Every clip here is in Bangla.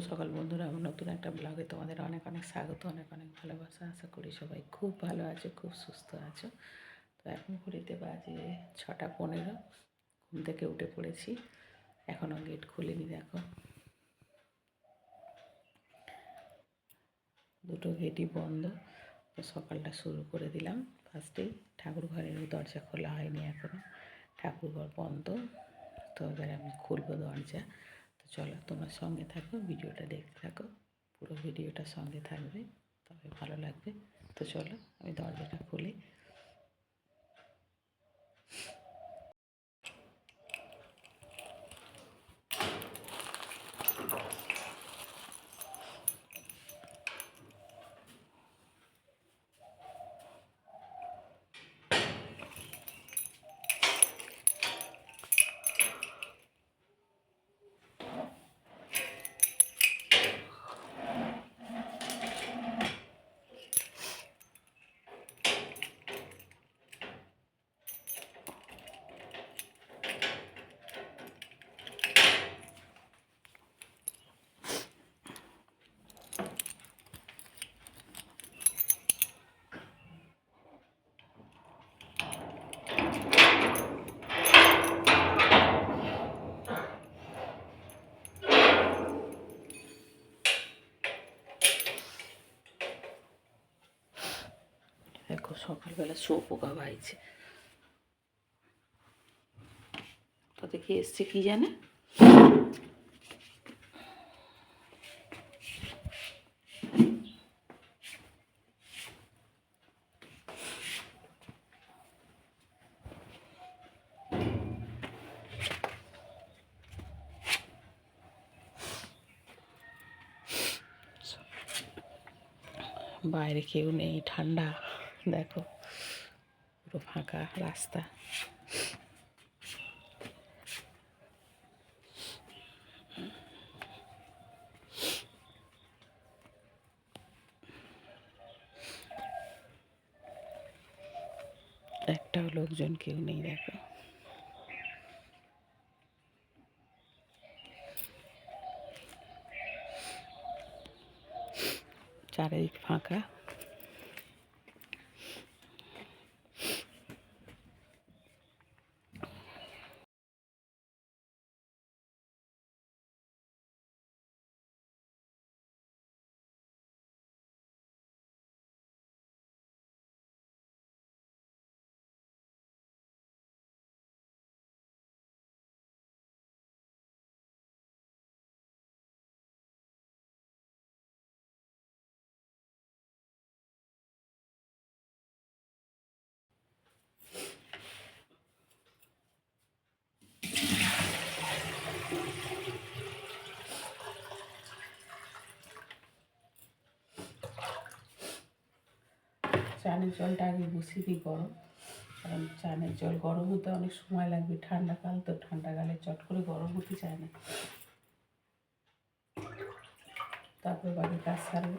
সকাল বন্ধুরা নতুন একটা ব্লগে তোমাদের অনেক অনেক স্বাগত, অনেক অনেক ভালোবাসা। আশা করি সবাই খুব ভালো আছো, খুব সুস্থ আছো। তো এখন ঘুরিতে বাজে ছটা পনেরো, ঘুম থেকে উঠে পড়েছি। এখনও গেট খুলিনি, দেখো। দুটো গেটই বন্ধ, তো সকালটা শুরু করে দিলাম। ফার্স্টেই ঠাকুর ঘরের দরজা খোলা হয়নি এখনও ঠাকুর ঘর বন্ধ, তো এবার আমি খুলবো দরজা। চলো তোমার সঙ্গে থাকো, ভিডিওটা দেখতে থাকো, পুরো ভিডিওটা সঙ্গে থাকবে, তবে ভালো লাগবে। তো চলো, আমি দরজাটা খুলি। দেখো সকালবেলা শুয়োপোকা ভাইছে তো দেখি এসছে কি জানে? বাইরে কেউ নেই ঠান্ডা। দেখো পুরো ফাঁকা রাস্তা একটাও লোকজন কেউ নেই দেখো চারিদিক ফাঁকা চানের জলটা আগে বসিয়ে দিই গরম। কারণ চানের জল গরম হতে অনেক সময় লাগবে। ঠান্ডা কাল তো ঠান্ডা কালে চট করে গরম হতে চায় না। তারপর বাকি কাজ সারবে।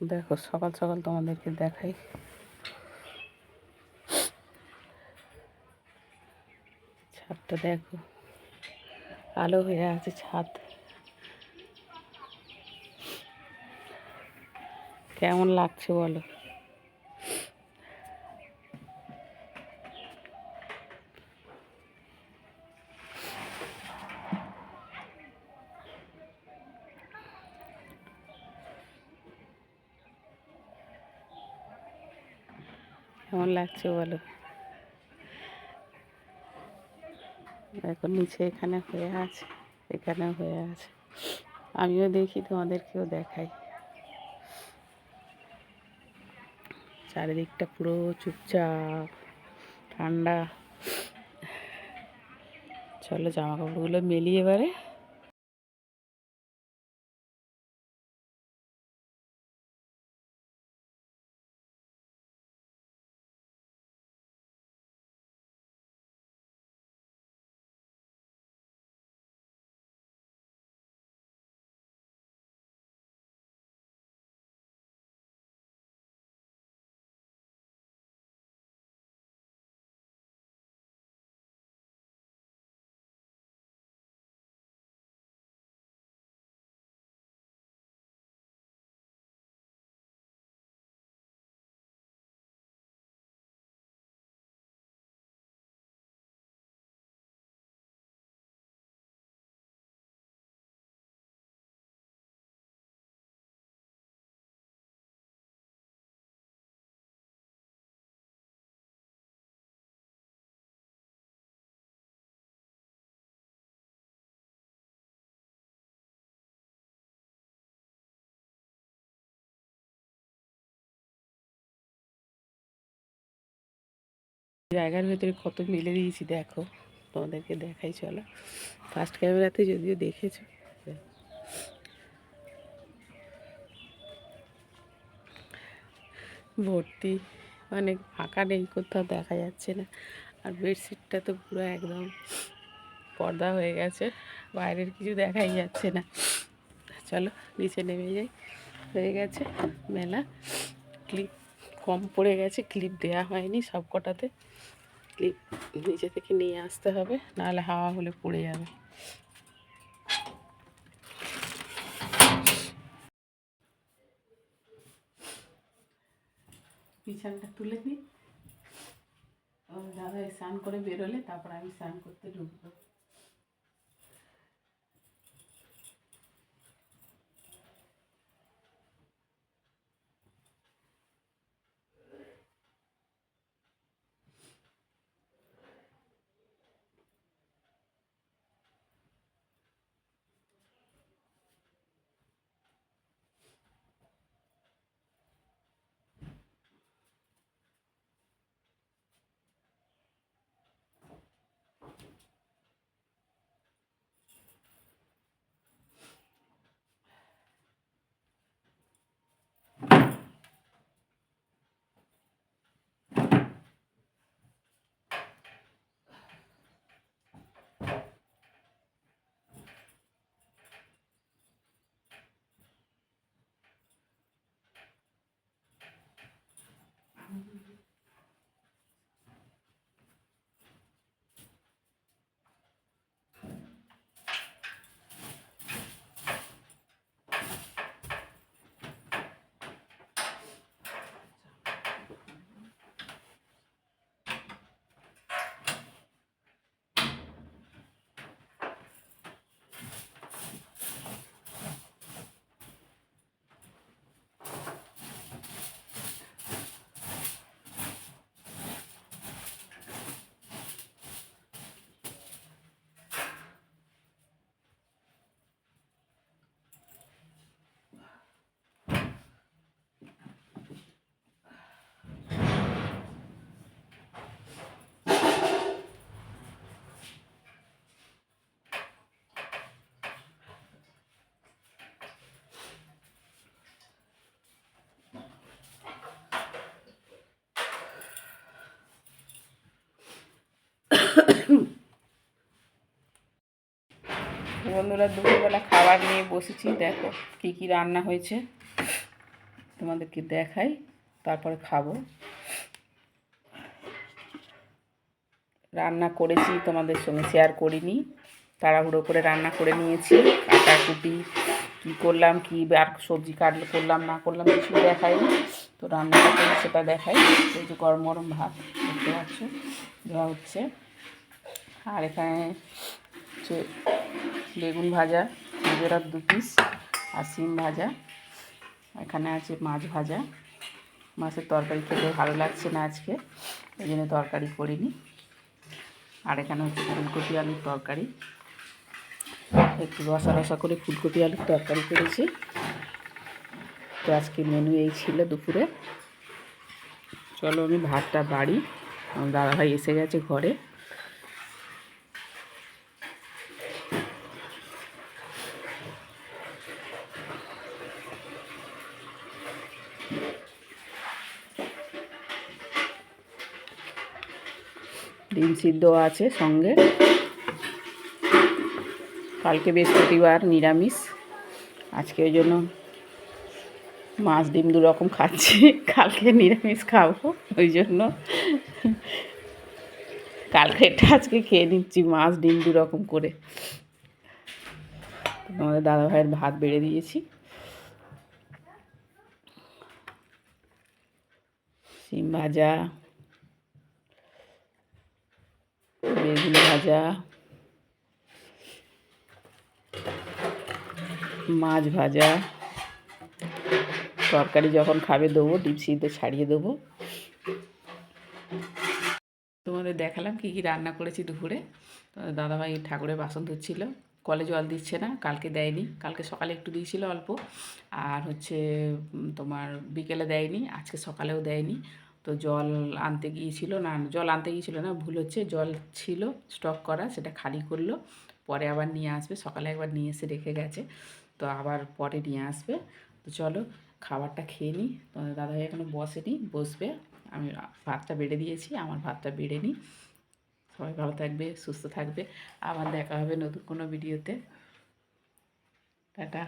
দেখো সকাল সকাল তোমাদেরকে দেখাই। ছাদটা দেখো আলো হয়ে আছে ছাদ। কেমন লাগছে বলো? কেমন লাগছে বলো? দেখো, নিচে এখানে হয়ে আছে, এখানে হয়ে আছে। আমিও দেখি, তোমাদেরকেও দেখাই। চারিদিকটা পুরো চুপচাপ, ঠান্ডা। চলো জামা কাপড়গুলো মেলি এবারে। জায়গার ভেতরে কত মেলে দিয়েছি, দেখো। তোমাদেরকে দেখাই, চলো। ফার্স্ট ক্যামেরাতে যদিও দেখেছ। ভর্তি মানে ফাঁকা নেই কোথাও, দেখা যাচ্ছে না। আর বেডশিটটা তো পুরো একদম পর্দা হয়ে গেছে, বাইরের কিছু দেখাই যাচ্ছে না। চলো, নিচে নেমে যাই। হয়ে গেছে, মেলা। ক্লিপ কম পড়ে গেছে ক্লিপ দেওয়া হয়নি সব কটাতে ক্লিপ নিচে থেকে নিয়ে আসতে হবে, নাহলে হাওয়া হলে পড়ে যাবে। বিছানটা তুলে দিই দাদা স্নান করে বেরোলে, তারপর আমি স্নান করতে ঢুকবো। বন্ধুরা দুপুরবেলা খাবার নিয়ে বসেছি। দেখো কি কি রান্না হয়েছে। তোমাদেরকে দেখাই, তারপরে খাব। রান্না করেছি, তোমাদের সঙ্গে শেয়ার করিনি। তাড়াহুড়ো করে রান্না করে নিয়েছি। কাটাকুটি কী করলাম, কী আর সবজি কাটলে করলাম, না করলাম, কিছু দেখাইনি। তো রান্নাটা করি, সেটা দেখাই। এই যে গরম গরম ভাত, দেখতে পাচ্ছ? দেওয়া হচ্ছে। আর এখানে হচ্ছে বেগুন ভাজা নিজেরা দু পিস আর সিম ভাজা। এখানে আছে মাছ ভাজা। মাছের তরকারি খেতে ভালো লাগছে না আজকে ওই জন্য তরকারি করিনি। আর এখানে হচ্ছে ফুলকপি আলুর তরকারি। একটু রসা রসা করে ফুলকপি আলুর তরকারি করেছি। তো আজকে মেনু এই ছিল দুপুরে। চলো আমি ভাতটা বাড়ি। আমার দাদাভাই এসে গেছে ঘরে। ডিম সিদ্ধ আছে সঙ্গে। কালকে বৃহস্পতিবার নিরামিষ। আজকে ওই জন্য মাছ ডিম দু রকম খাচ্ছি। কালকে নিরামিষ খাব, ওই জন্য। কালকে এটা আজকে খেয়ে নিচ্ছি, মাছ ডিম দু রকম করে। আমাদের দাদা ভাইয়ের ভাত বেড়ে দিয়েছি। সিম ভাজা বেগুন ভাজা। মাছ ভাজা। তরকারি যখন খাবে দেবো ডিম সিদ্ধ ছাড়িয়ে দেবো। তোমাদের দেখালাম কী কী রান্না করেছি দুপুরে। দাদাভাই ঠাকুরের বাসন ধুচ্ছিল। কলে জল দিচ্ছে না, কালকে দেয়নি। কালকে সকালে একটু দিয়েছিল অল্প। আর হচ্ছে তোমার বিকেলে দেয়নি, আজকে সকালেও দেয়নি। তো জল আনতে গিয়েছিল না, জল আনতে গিয়েছিল না, ভুল হচ্ছে, জল ছিল স্টক করা, সেটা খালি করল, পরে আবার নিয়ে আসবে, সকালে একবার নিয়ে এসে রেখে গেছে, তো আবার পরে নিয়ে আসবে, তো চলো খাবারটা খেয়ে নিই তোমাদের দাদাভাই এখনও বসেনি, বসবে, আমি ভাতটা বেড়ে দিয়েছি, আমার ভাতটা বেড়ে নিই, সবাই ভালো থাকবে, সুস্থ থাকবে, আবার দেখা হবে নতুন কোনো ভিডিওতে টাটা।